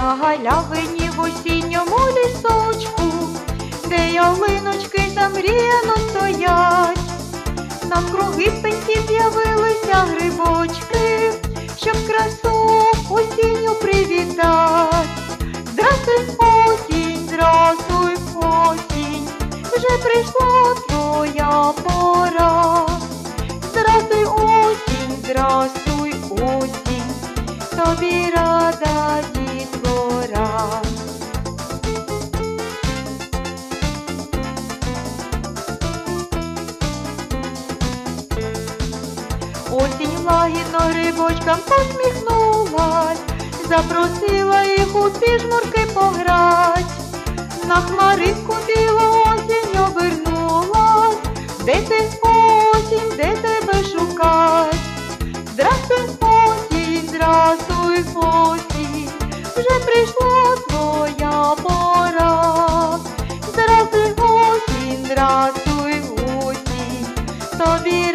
на галявині в осінньому лісочку, де ялиночки замріяно стоять, навкруги пеньки з'явилися грибочки, щоб красу осінню привітать. Здравствуй, осінь, здравствуй, осінь, вже прийшла твоя пора. Здравствуй, осінь, здравствуй, осінь, тобі Осінь лагідно грибочкам посміхнулась, запросила їх у піжмурки пограть. На хмаринку білу осінь обернулась, де ти осінь, де тебе шукать? Здравствуй, осінь, здравствуй, осінь, вже прийшла твоя пора. Здравствуй, осінь, здравствуй, осінь, тобі